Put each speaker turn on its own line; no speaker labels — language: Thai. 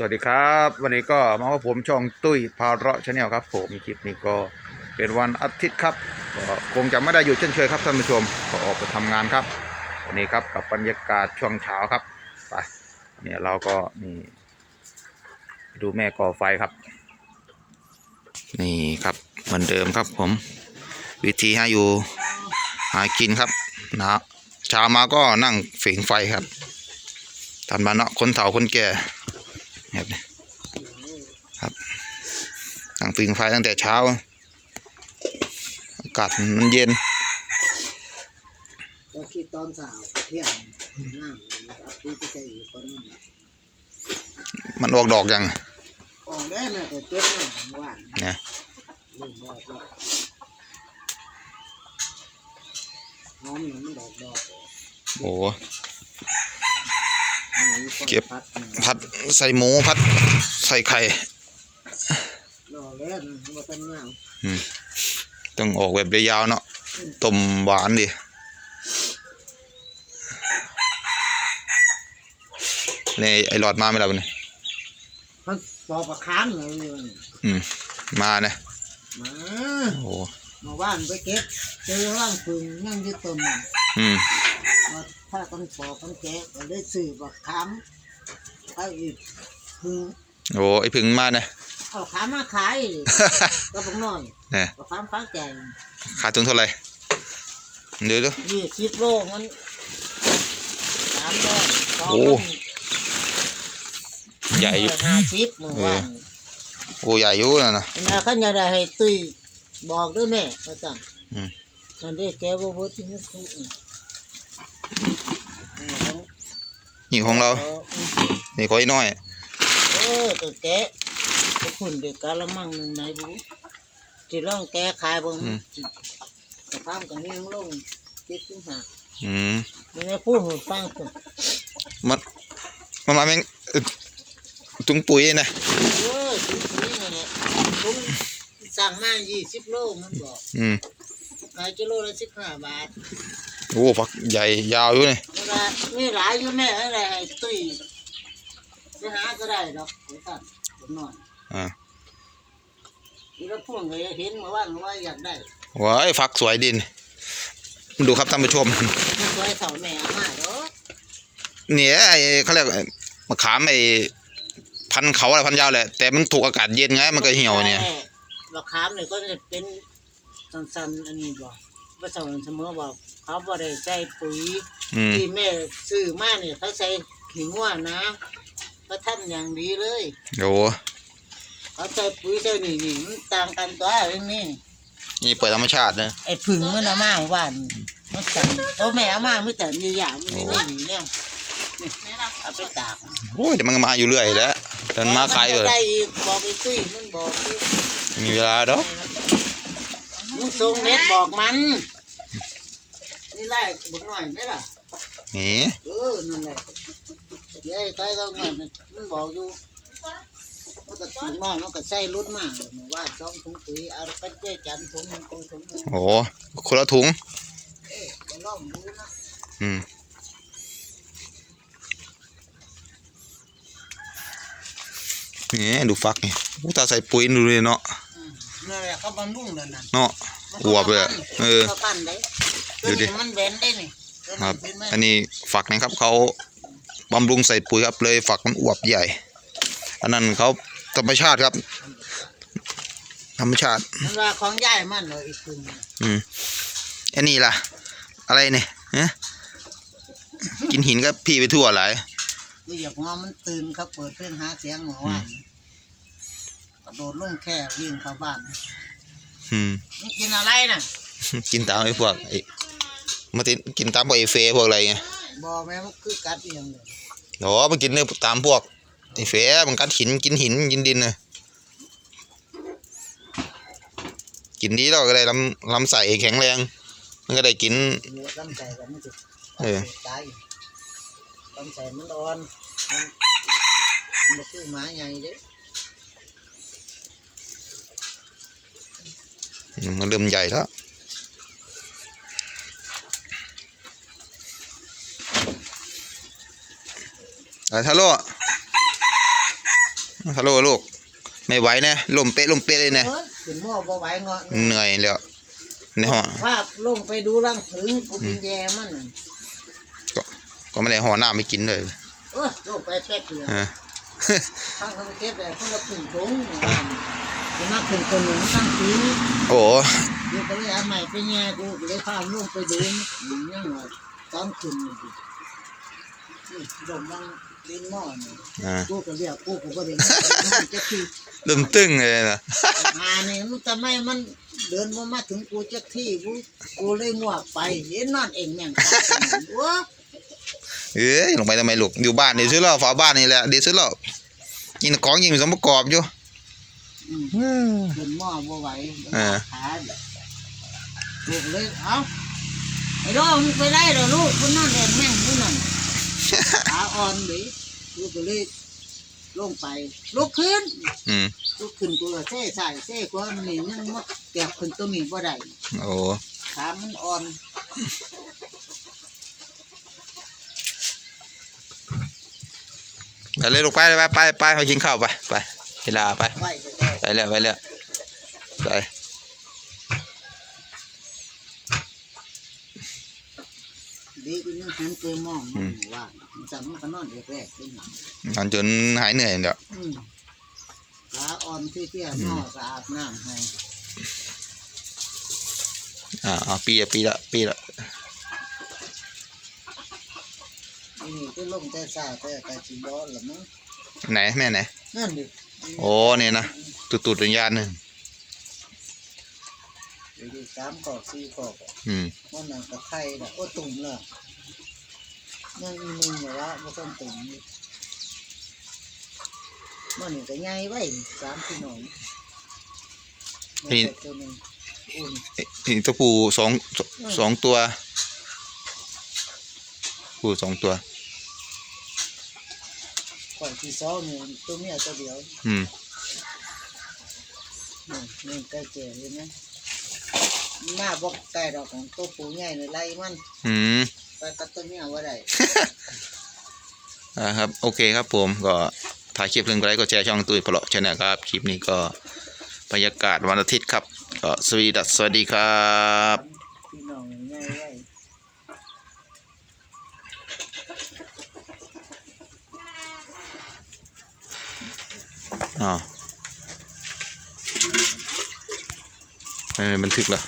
สวัสดีครับ วันนี้ก็มาว่าผมช่องตุ้ยพาเราะชาแนลครับ ผมคลิปนี้ก็เป็นวันอาทิตย์ครับก็คงจะไม่ได้อยู่เช่นเคยครับท่านผู้ชมก็ออกไปทำงานครับวันนี้ครับกับบรรยากาศช่วงเช้าครับไปเนี่ยเราก็นี่ดูแม่ก่อไฟครับ นี่ครับเหมือนเดิมครับผม วิธีให้อยู่หากินครับนะเช้ามาก็นั่งฝิงไฟครับทันมาเนาะคนเฒ่าคนแก่ แบบนี้ครับนั่งฝิงไฟตั้งแต่เช้าอากาศมันเย็น
ก็คิดตอนสาวเที่ยงนั่งนะครับที่ไปใช้อยู่คนนั้น
มันออกดอกยัง
ออกได้นะแต่เจ็บนะว่าน
เนี่ย
ลืมบอกว่าหอมหนึ่งมันดอกดอก
โอ้ เก็
เก็
บพัดใส่หมูพัดใส่ไข่
ดอกแล้วนะมันเป็นเงา
ต้องออกแบบยาวๆเนาะต้มหวานดินี่ไอหลอดมาไหมล่ะวันนี้
มันปอกประคามเลยมัน
อืมมาเนี่ย
มา
โอ้
มาว่านไปเก็บเจอร่างพึ่งนั่งอยึดต้นมัน
อืม
มา ถ้ากันปอกกันแกะก็ได้สื่อประคามไปอีกพึ่ง
โอ้ไอผึ่งมาเนี่ย
เอาขามมาขายก็บอกน้อย
เนี่ย
ประคามฟ้าแกง
ขายถึงเท่าไหร่เดี๋ยวดู
ยี่สิบโลมันสามโลสอง
โอ้ใหญ่อยู่
ห้าสิบหนึ่งวัน
โอ้ใหญ่อยู่นะนะ
นะขันอยากได้ให้ตุ้ยบอกด้วยแม่ก็จัง
อืม
นั่นได้แกบ่บ่ที่มันคุ้ม
นี่ของเรา นี่ขออีกน้อย
เออตัวแกะพวกคุณเด็กกะละมังหนึ่งไหนบุที่ร่องแกะขายบ่กระพามกันนี่ลงเจ็ดสิบห้า
อืม
ไม่ได้พูดให้ฟังตัว
มันมันมาแมงเอ่อถุงปุ๋ยนะ
เออสิบนี่นั่นแหละผมสั่งมายี่สิบโลมันบอก
อืม
ขายกิโลละสิบห้าบาท
โอ้ฝักใหญ่ยาวอยู่นี่
เว ลามีหลายอยู่แม่อะไรตุ้ยไปหาก็ได้ดอกไอ้ท่านผมนอน
อ่า
อีกแล้วพวกเลยเห็นมาว่าว่าอยากได้
ว้ายฝักสวยดิน ดูครับท่านผู้ชม
สวยเสาแม่มาเด้อ
เนี่ยไอ้เขาเรียกมะขามไอ้พันเขาอะไรพันยาวแหละ แต่มันถูกอากาศเย็นไงมันก็เหี่ยวเนี่ย
บักขามเนี่ยก็จะเป็นสันๆอันนี้บอกว่าสอนเสมอบอก เขาบ่ได้ใส่ปุ๋ย
อืม
ที่แม่ซื้อมาเนี่ยเขาใส่ขิงว่านะเขาทำอย่างดีเลย
โอ้
เขาใส่ปุ๋ยใส่นี่นี่มันต่างกันตัวเรื่องนี้
นี่เปิดธรรมชาตินะ
ไอ้ผึ่งมันเอามาเมื่อวานมันสั่งโอ้แม่เอามาไม่แต่มีอย่างมันไม่ได้หนีเนี่ยนี่เอาไปตาก
โอ้ยเดี๋ยวมันก็มาอยู่เรื่อยแหล้วแต่มันมาขายเลย
ได้อีกบอกไอ้ตุ้ยมันบอกอยู่
ไม่มีเวลาดอก
มึงส่งเน็ตบอกมัน นี่ไล่บุกหน่อยได้ล่ะ
นี่
เออนั่นแหละเดี๋ยวไอ้ใครก็เงินมันบอกอยู่มันก็ถุงน้อยมันก็ใส่รุดมากว่าสองถุงปุ๋ยเอาไปเจ๊จันถุงหนึงกูถุงหนึง
โอ้คนละถุง
เอ้ยจะลองดูนะ
อืมนี่ดูฟักนี่อู้ตาใส่ปุ๋ยดูเลยเนาะ
อืมนั่นแหละเขาบำรุงนั่นน่ะ
เนาะอวบเลยอะเออ
เขาปั้นได้
ดูดิ
ตัวนี้มันเว้นได้นี่
ครับ
เห็นไหม
อันนี้ฝักนะครับเขาบำรุงใส่ปุ๋ยครับเลยฝักมันอวบใหญ่ อันนั้นเขาธรรมชาติครับ ธรรมชาติ
มันว่าของใหญ่มันเลยอีกคืน
อืมอันนี้ล่ะ อะไรเนี่ยฮะกินหินก็พี่ไปทั่วหลาย
กูอยากงอมันตื่นเขาเปิดเพลงหาเสียงหัวว่านกระโดดลงแค่วิ่งเข้าบ้าน
อืม
นี่กินอะไรน่ะ
กินตามไอ้พวกไอ้ มาติกินตามพวกไอ้เฟพวกอะไรไง
บอกแม่มันคือกัดเอียงเลย
โอ้มากินเนื้อตามพวกไอ้เฟมันกัดหินกินหินกินดินเลยกินดีแล้วก็ได้ลำลำไส้แข็งแรง มันก็ได้กิน
เหลือลำไส้กันมันจะ
เออ
ตายลำไส้มันอ่อนมันมันคือหมาใหญ่เด้
มันเริ่มใหญ่แล้ว ไอ้ทะโลฮัลโหลลูก ไม่ไหวนะลมเป๊ะลมเป๊ะเลยนะ
เออขึ้นหม้อบ่ไหวเงาะ
เหนื่อยแล้วในห้อง
ภาพลงไปดูรังถึงกูเป็นแย่มันน่ะ
ก็ไม่ได้ห่อหน้าไม่กินเลย
เออลงไปแป๊บเดียว
อ่า
ข้างเขาเก็บแบบคนละครึ่งถุงจะมาขึ้นคนหนึ่งตั้งทีนี่
โอ้
กูก็เลยเอาใหม่ไปแง่กูก็เลยพาลงไปดูมันยังไงตอนขึ้นนี่ ดินี่ลงมันดินหม้อนี่
อ่า
กูก็เรียกกูกูก็เรียกจะคือ
ลืมตึ้งเลยนะ
มาเนี่ยมันทำไมมันเดินมามาถึงกูจะที่กูกูเลยงวกไปเห็นนอนเองแม่งว้า
เอ้ยลงไปทำไมลูกอยู่บ้านดีสุดแล้วฝาบ้านนี่แหละดีสุดแล้วยิงของยิงสมประกอบอยู่
ขึ้นหม้อบ่ไหว
เออ
ขาลูกเลยเอ้าไอ้ดอกมึงไปได้เหรอลูกคุณนอนแองแม่งคุณนั่นขา อ่อนดิลูกก็เลยลงไปลุกขึ้น
อืม
ลุกขึ้นกูก็เซ่ใส่เซ่กว่านี่ยังมัดแก็บขึ้นตัวนี้บ่ได้
โอ้
ขามันอ่อน
ไปเลยลูกไปไปไปไปไปกินข้าวไปไปเวลาไป
ไหวไปได้
ไปแล้วไปแล้วไป
ดีกูยังหันไปมองมันว่ามันจำมันก็นอนแรกๆเลยนะ
นอนจนหายเหนื่อยเดี๋ยว
อืมขาอ่อนที่เที่ยนอกก็อาบน้ำให้
อ่าเอาปีละปีละปีละ
นี่ก็ลงแต่สาแต่แต่สิบอลละมั้ง
ไหนแม่ไหน
นั่นดิ
โอ้เนี่ยนะตุดตุดวิญญาณหนึ่ง
อยู่ดีสามขอบสี่ขอบ
อืม
มันนั่นก็ไข่ละโอ้ตุ่มละยังอีหนึงเหรอวะบ่ต้องตุ่มนี่มันนี่ก็ใหญ่ไว้สามพี่น้องมันก็ตัวหนึงอุ่น
นี่ตัวผู้สองสสองตัวผู้สองตัว
ข่อยที่สองนี่ตัวเมียตัวเดียว
อืม
นี่นี่ใกล้เจอเห็นไห มมาบอกไก่ดอกของตัวปูใหญ่ในไล่มัน
อืม
ไปกับตัวเมียว่าได้
อ่าครับโอเคครับผมก็ถ่ายคลิปเรื่องไรก็แชร์ช่องตุ้ยพลาะชนะครับคลิปนี้ก็บรรยากาศวันอาทิตย์ครับก็สวีดัสสวัสดีครับ
พี่น้องใหญ่ไว้
อ๋อไม่บันทึกเหรอ